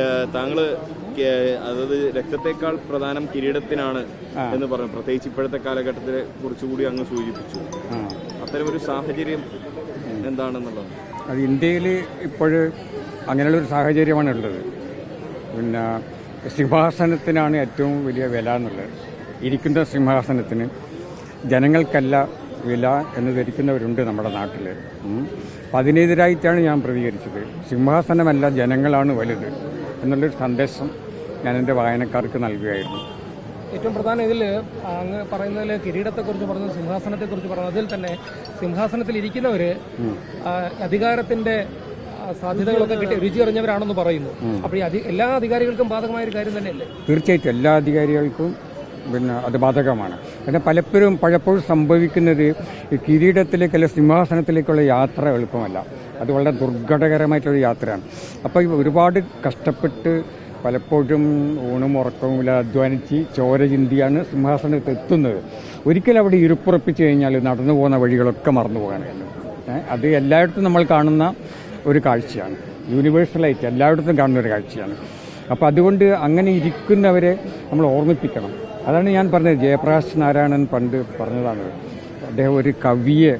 ഏഹ്, താങ്കൾ അതായത് രക്തത്തെക്കാൾ പ്രധാനം കിരീടത്തിനാണ് എന്ന് പറഞ്ഞു. പ്രത്യേകിച്ച് ഇപ്പോഴത്തെ കാലഘട്ടത്തിലെ കുറച്ചുകൂടി അങ്ങ് സൂചിപ്പിച്ചു. അത്തരമൊരു സാഹചര്യം എന്താണെന്നുള്ളത്? അത് ഇന്ത്യയിൽ ഇപ്പോൾ അങ്ങനെയുള്ളൊരു സാഹചര്യമാണ് ഉള്ളത് പിന്നെ സിംഹാസനത്തിനാണ് ഏറ്റവും വലിയ വില എന്നുള്ളത്. ഇരിക്കുന്ന സിംഹാസനത്തിന് ജനങ്ങൾക്കല്ല വില എന്ന് ധരിക്കുന്നവരുണ്ട് നമ്മുടെ നാട്ടിൽ. അപ്പം അതിനെതിരായിട്ടാണ് ഞാൻ പ്രതികരിച്ചത്. സിംഹാസനമല്ല ജനങ്ങളാണ് വലുത്. എന്നുള്ളൊരു സന്ദേശം ഞാൻ എന്റെ വായനക്കാർക്ക് നൽകുകയായിരുന്നു. ഏറ്റവും പ്രധാന ഇതിൽ അങ്ങ് പറയുന്നതിൽ കിരീടത്തെക്കുറിച്ച് പറഞ്ഞു സിംഹാസനത്തെക്കുറിച്ച് പറഞ്ഞു അതിൽ തന്നെ സിംഹാസനത്തിൽ ഇരിക്കുന്നവർ അധികാരത്തിന്റെ അധികാരത്തിന്റെ സാധ്യതകളൊക്കെ കിട്ടി രുചി അറിഞ്ഞവരാണെന്ന് പറയുന്നു. അപ്പോൾ എല്ലാ അധികാരികൾക്കും ബാധകമായ ഒരു കാര്യം തന്നെയല്ലേ? തീർച്ചയായിട്ടും എല്ലാ അധികാരികൾക്കും പിന്നെ അത് ബാധകമാണ്. പിന്നെ പലപ്പോഴും പലപ്പോഴും സംഭവിക്കുന്നത് ഈ കിരീടത്തിലേക്ക് അല്ലെങ്കിൽ സിംഹാസനത്തിലേക്കുള്ള യാത്ര എളുപ്പമല്ല. അത് വളരെ ദുർഘടകരമായിട്ടുള്ള യാത്രയാണ്. അപ്പോൾ ഈ ഒരുപാട് കഷ്ടപ്പെട്ട് പലപ്പോഴും ഊണും ഉറക്കവും ഇല്ല അധ്വാനിച്ച് ചോര ചിന്തിയാണ് സിംഹാസനത്ത് എത്തുന്നത്. ഒരിക്കലും അവിടെ ഇരുപ്പുറപ്പിച്ച് കഴിഞ്ഞാൽ നടന്നു പോകുന്ന വഴികളൊക്കെ മറന്നു ഏ, അത് എല്ലായിടത്തും നമ്മൾ കാണുന്ന ഒരു കാഴ്ചയാണ്. യൂണിവേഴ്സലായിട്ട് എല്ലായിടത്തും കാണുന്ന ഒരു കാഴ്ചയാണ്. അപ്പോൾ അതുകൊണ്ട് അങ്ങനെ ഇരിക്കുന്നവരെ നമ്മൾ ഓർമ്മിപ്പിക്കണം. അതാണ് ഞാൻ പറഞ്ഞത്. ജയപ്രകാശ് നാരായണൻ പണ്ട് പറഞ്ഞതാണത് അദ്ദേഹം ഒരു കവിയെ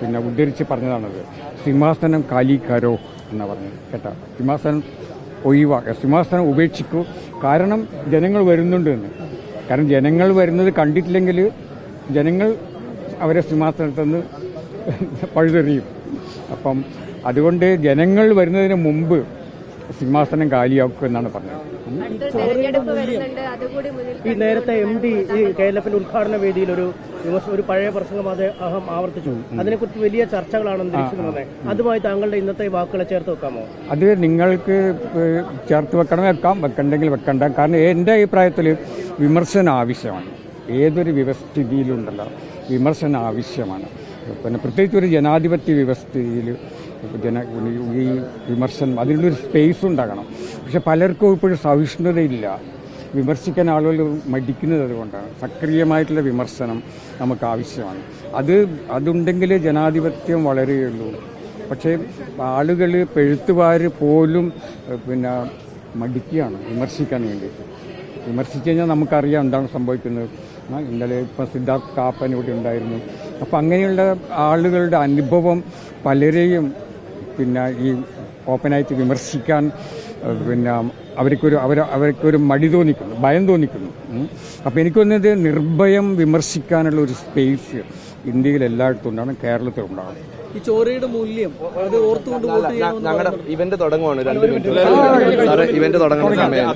പിന്നെ ഉദ്ധരിച്ച് പറഞ്ഞതാണത്. സിംഹാസനം കാലി കരോ എന്നാ പറഞ്ഞത്. കേട്ടോ? സിംഹാസനം ഒഴിവാക്കുക. സിംഹാസനം ഉപേക്ഷിക്കൂ. കാരണം ജനങ്ങൾ വരുന്നുണ്ട് എന്ന്. കാരണം ജനങ്ങൾ വരുന്നത് കണ്ടിട്ടില്ലെങ്കിൽ ജനങ്ങൾ അവരെ സിംഹാസനത്തിൽ നിന്ന് പഴുതെറിയും. അപ്പം അതുകൊണ്ട് ജനങ്ങൾ വരുന്നതിന് മുമ്പ് സിംഹാസനം കാലിയാക്കുക എന്നാണ് പറഞ്ഞത്. ഈ നേരത്തെ എം ഡി ഈ കേരളത്തിന്റെ ഉദ്ഘാടന വേദിയിൽ ഒരു ഒരു പഴയ പ്രസംഗം അത് അഹം ആവർത്തിച്ചു. അതിനെക്കുറിച്ച് വലിയ ചർച്ചകളാണ് അതുമായി താങ്കളുടെ ഇന്നത്തെ വാക്കുകളെ ചേർത്ത് വെക്കാമോ? അത് നിങ്ങൾക്ക് ചേർത്ത് വെക്കണം വെക്കാം. വെക്കണ്ടെങ്കിൽ വെക്കണ്ട. കാരണം എന്റെ അഭിപ്രായത്തിൽ വിമർശനം ആവശ്യമാണ് ഏതൊരു വ്യവസ്ഥിതിയിലുണ്ടല്ലോ വിമർശനം ആവശ്യമാണ് പിന്നെ പ്രത്യേകിച്ച് ഒരു ജനാധിപത്യ വ്യവസ്ഥയിൽ ജന ഈ വിമർശനം അതിനുള്ളൊരു സ്പേസ് ഉണ്ടാകണം. പക്ഷെ പലർക്കും ഇപ്പോഴും സഹിഷ്ണുതയില്ല. വിമർശിക്കാൻ ആളുകൾ മടിക്കുന്നത് അതുകൊണ്ടാണ്. സക്രിയമായിട്ടുള്ള വിമർശനം നമുക്ക് ആവശ്യമാണ്. അത് അതുണ്ടെങ്കിൽ ജനാധിപത്യം വളരെയുള്ളൂ പക്ഷേ ആളുകൾ എഴുത്തുകാർ പോലും പിന്നെ മടിക്കുകയാണ് വിമർശിക്കാൻ വേണ്ടി വിമർശിച്ചു കഴിഞ്ഞാൽ നമുക്കറിയാം എന്താണ് സംഭവിക്കുന്നത്. ഇന്നലെ ഇപ്പം സിദ്ധാർത്ഥ് കാപ്പൻ ഇവിടെ ഉണ്ടായിരുന്നു. അപ്പം അങ്ങനെയുള്ള ആളുകളുടെ അനുഭവം പലരെയും പിന്നെ ഈ ഓപ്പണായിട്ട് വിമർശിക്കാൻ പിന്നെ അവർക്കൊരു അവർ അവർക്കൊരു മടി തോന്നിക്കുന്നു ഭയം തോന്നിക്കുന്നു. അപ്പോൾ അപ്പം എനിക്ക് തോന്നുന്നത് നിർഭയം വിമർശിക്കാനുള്ള ഒരു സ്പേസ് ഇന്ത്യയിൽ എല്ലായിടത്തും ഉണ്ടാകണം കേരളത്തിൽ ഉണ്ടാകണം ഈ ചോരയുടെ മൂല്യം അത് ഓർത്തുകൊണ്ട് വോട്ട് ഞങ്ങളുടെ ഇവന്റ് തുടങ്ങുവാണ് രണ്ട് മിനിറ്റ്. സാറ് ഇവന്റ് തുടങ്ങുന്ന സമയം.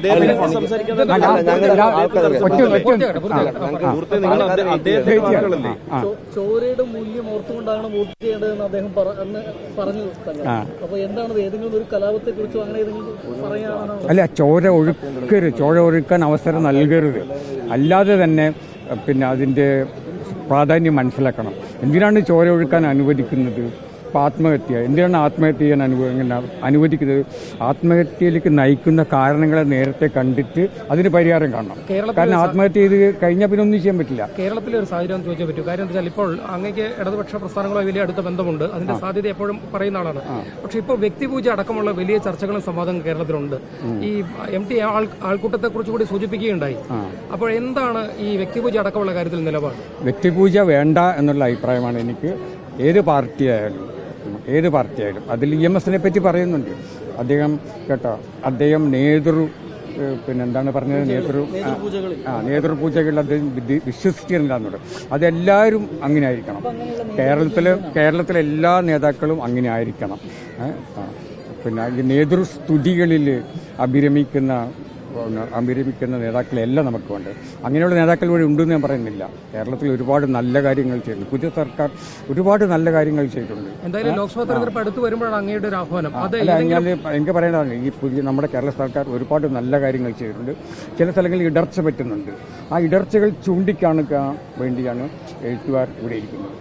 ചോരയുടെ മൂല്യം ഓർത്തുകൊണ്ടാണ് വോട്ട് ചെയ്യേണ്ടതെന്ന് അദ്ദേഹം പറഞ്ഞു അന്ന് പറഞ്ഞു തന്നെ. അപ്പൊ എന്താണ്? ഏതെങ്കിലും ഒരു കലാപത്തെ കുറിച്ചോ അങ്ങനെ ഏതെങ്കിലും പറയാനാണോ? അല്ല ചോര ഒഴുക്കരുത്. ചോര ഒഴുക്കാൻ അവസരം നൽകരുത്. അല്ലാതെ തന്നെ പിന്നെ അതിന്റെ പ്രാധാന്യം മനസ്സിലാക്കണം. എന്തിനാണ് ചോര ഒഴുക്കാൻ അനുവദിക്കുന്നത്? ഇപ്പം ആത്മഹത്യ. എന്തിനാണ് ആത്മഹത്യ ചെയ്യാൻ അനുഭവം ഇങ്ങനെ അനുവദിക്കുന്നത്? ആത്മഹത്യയിലേക്ക് നയിക്കുന്ന കാരണങ്ങളെ നേരത്തെ കണ്ടിട്ട് അതിന് പരിഹാരം കാണണം. കാരണം ആത്മഹത്യ ചെയ്ത് കഴിഞ്ഞാൽ പിന്നെ ഒന്നും ചെയ്യാൻ പറ്റില്ല. കേരളത്തിലെ ഒരു സാഹചര്യം ചോദിച്ചാൽ പറ്റും. കാര്യം എന്താ ഇപ്പോൾ അങ്ങേക്ക് ഇടതുപക്ഷ പ്രസ്ഥാനങ്ങളുമായി വലിയ അടുത്ത ബന്ധമുണ്ട്. അതിന്റെ സാധ്യത എപ്പോഴും പറയുന്ന ആളാണ്. പക്ഷെ ഇപ്പോൾ വ്യക്തിപൂജ അടക്കമുള്ള വലിയ ചർച്ചകളും സംവാദങ്ങളും കേരളത്തിലുണ്ട്. ഈ എം ടി ആൾ ആൾക്കൂട്ടത്തെ കുറിച്ച് കൂടി സൂചിപ്പിക്കുകയുണ്ടായി. അപ്പോൾ എന്താണ് ഈ വ്യക്തിപൂജ അടക്കമുള്ള കാര്യത്തിൽ നിലപാട്? വ്യക്തിപൂജ വേണ്ട എന്നുള്ള അഭിപ്രായമാണ് എനിക്ക്. ഏത് പാർട്ടിയായാലും ഉം, ഏത് പാർട്ടിയായാലും. അതിൽ ഇ എം എസിനെ പറ്റി പറയുന്നുണ്ട്. അദ്ദേഹം കേട്ടോ അദ്ദേഹം നേതൃ പിന്നെന്താണ് പറഞ്ഞത്? നേതൃ ആ, നേതൃപൂജകളിൽ അദ്ദേഹം വിശ്വസിച്ചിട്ടുണ്ടെന്നുണ്ട് അതെല്ലാവരും അങ്ങനെ ആയിരിക്കണം കേരളത്തിൽ കേരളത്തിലെ എല്ലാ നേതാക്കളും അങ്ങനെ ആയിരിക്കണം പിന്നെ ഈ നേതൃസ്തുതികളിൽ അഭിരമിക്കുന്ന അഭിരമിക്കുന്ന നേതാക്കളെല്ലാം നമുക്കുണ്ട്. അങ്ങനെയുള്ള നേതാക്കൾ വഴി ഉണ്ടെന്ന് ഞാൻ പറയുന്നില്ല. കേരളത്തിൽ ഒരുപാട് നല്ല കാര്യങ്ങൾ ചെയ്തു. പുതിയ സർക്കാർ ഒരുപാട് നല്ല കാര്യങ്ങൾ ചെയ്തിട്ടുണ്ട്. എന്തായാലും ലോക്സഭാ തെരഞ്ഞെടുപ്പ് അടുത്ത് വരുമ്പോഴാണ് അങ്ങയുടെ ഒരു ആഹ്വാനം. അതെ അല്ല ഞാൻ എനിക്ക് പറയേണ്ടതാണ് ഈ പുതിയ നമ്മുടെ കേരള സർക്കാർ ഒരുപാട് നല്ല കാര്യങ്ങൾ ചെയ്തിട്ടുണ്ട്. ചില സ്ഥലങ്ങളിൽ ഇടർച്ച പറ്റുന്നുണ്ട്. ആ ഇടർച്ചകൾ ചൂണ്ടിക്കാണിക്കാൻ വേണ്ടിയാണ് എഴുത്തുകാർ ഇവിടെ ഇരിക്കുന്നത്.